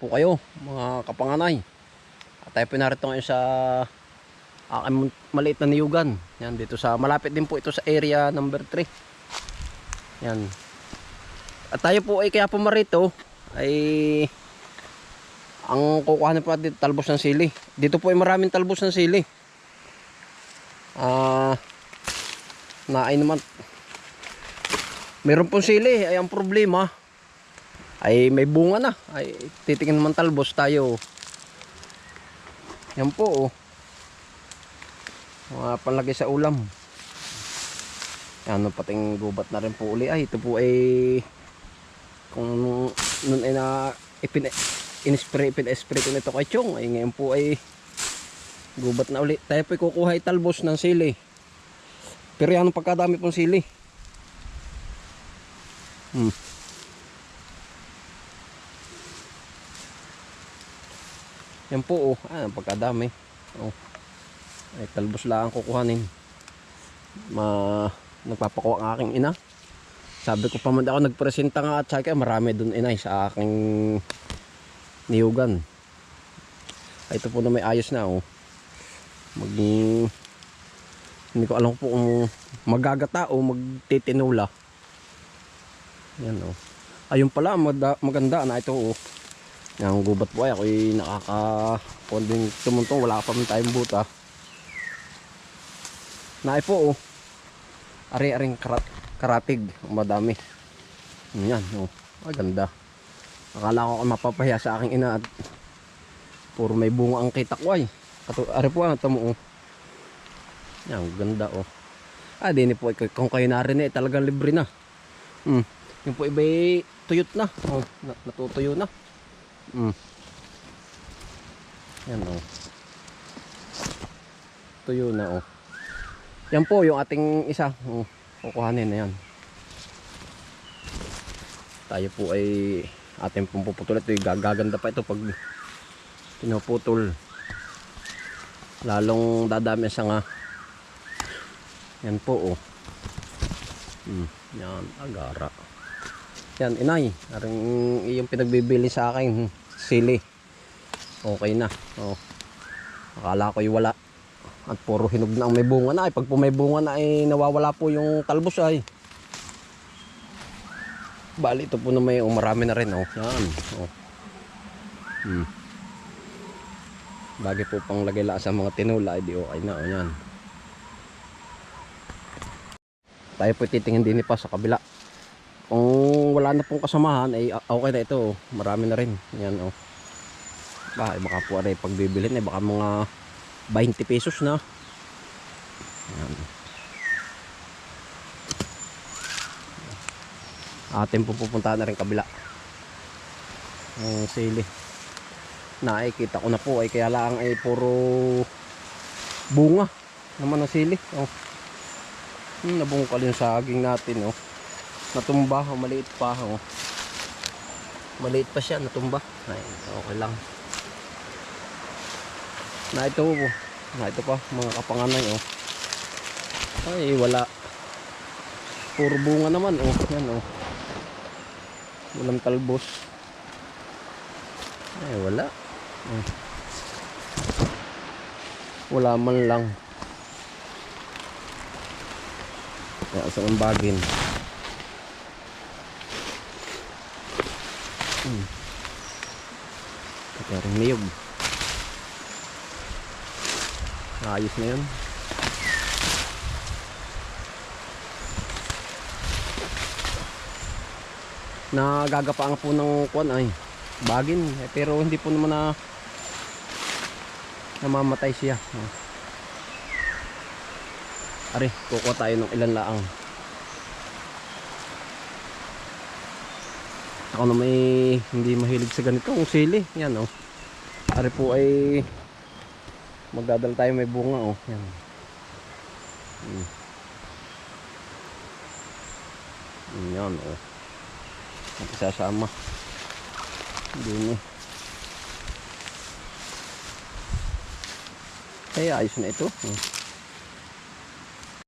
po kayo mga kapanganay. At tayo po narito ngayon sa aking maliit na niyugan. Yan dito sa malapit din po ito sa area number 3. Yan. At tayo po ay kaya po marito ay ang kukuhanin po natin talbos ng sili. Dito po ay maraming talbos ng sili. Ah naay naman meron pong sili ay ang problema ay may bunga na. Ay titingin naman talbos tayo. Yan po oh. Mga panlagay sa ulam. Ano pating gubat na rin po uli. Ay ito po ay kung nun ay na ipin in-spray ipin-spray ko nito kay Chong. Ay ngayon po ay gubat na uli. Tayo po kukuha ay talbos ng sili. Pero yan ang pagkadami pong sili. Hmm. Yan po oh, ah, pagkadami. Oh. Ay talbos lang ang kukuhanin. Ma nagpapakuha ang aking ina. Sabi ko pa man ako nagpresenta nga at saka marami doon inay sa aking niyugan. Ay, ito po na may ayos na oh. Mag hindi ko alam po kung magagata o magtitinula. Yan oh. Ayun pala maganda na ito oh. Yung gubat po ay ako'y nakaka konding tumuntong wala pa man tayong buta. Naay po oh. Ari-aring karat karatig, madami. Yan oh. Ay ganda. Akala ko mapapahiya sa aking ina at puro may bunga ang kita ko ay. Kato, ari po ang tamo oh. Yan, ganda oh. Ah, din po kung kayo narin eh, talagang libre na. Hmm. Yung po iba tuyot na. Oh, na- natutuyo na. Mm. Yan oh. Tuyo na oh. Yan po yung ating isa. Oh, kukuhanin na yan. Tayo po ay ating pong puputol. Ito yung gagaganda pa ito pag pinuputol. Lalong dadami sa nga. Yan po oh. Mm, yan, agara. Yan, inay. Aring iyong pinagbibili sa akin. hmm, Sili. Okay na. Oh. Akala ko'y wala. At puro hinog na ang may bunga na. Ay, pag po may bunga na ay nawawala po yung talbos ay. Bali, ito po na may oh, marami na rin. Oh. Yan. Oh. Hmm. Bagay po pang lagay lang sa mga tinula. Ay, di okay na. Oh, yan. Tayo po titingin din pa sa kabila kung wala na pong kasamahan ay ah, okay na ito oh. marami na rin. Yan oh. Ba baka po aray pagbibilin eh baka mga 20 pesos na. Yan atin po pupuntahan na rin kabila. Ang sili. Nakikita ko na po ay kaya lang ay puro bunga naman ang sili oh. hmm, nabungkal yung saging natin oh natumba o maliit pa oh. maliit pa siya natumba. Ay okay lang. Na ito oh. na ito pa mga kapanganay oh. Ay wala. Puro bunga naman oh. Yan oh. Walang talbos. Ay wala. Oh. wala man lang. Kaya sa bagin Hmm. Rin niyog. Ayos na yun. Nagagapaan po ng kwan ay bagin eh, pero hindi po naman na namamatay siya. Ari, kukuha tayo ng ilan laang. Ako na may hindi mahilig sa ganito ang sili. Yan oh. Ari po ay magdadala tayo may bunga oh. Yan. Hmm. Hmm, Yan oh. At isasama. Hindi eh. Kaya ayos na ito. Oh.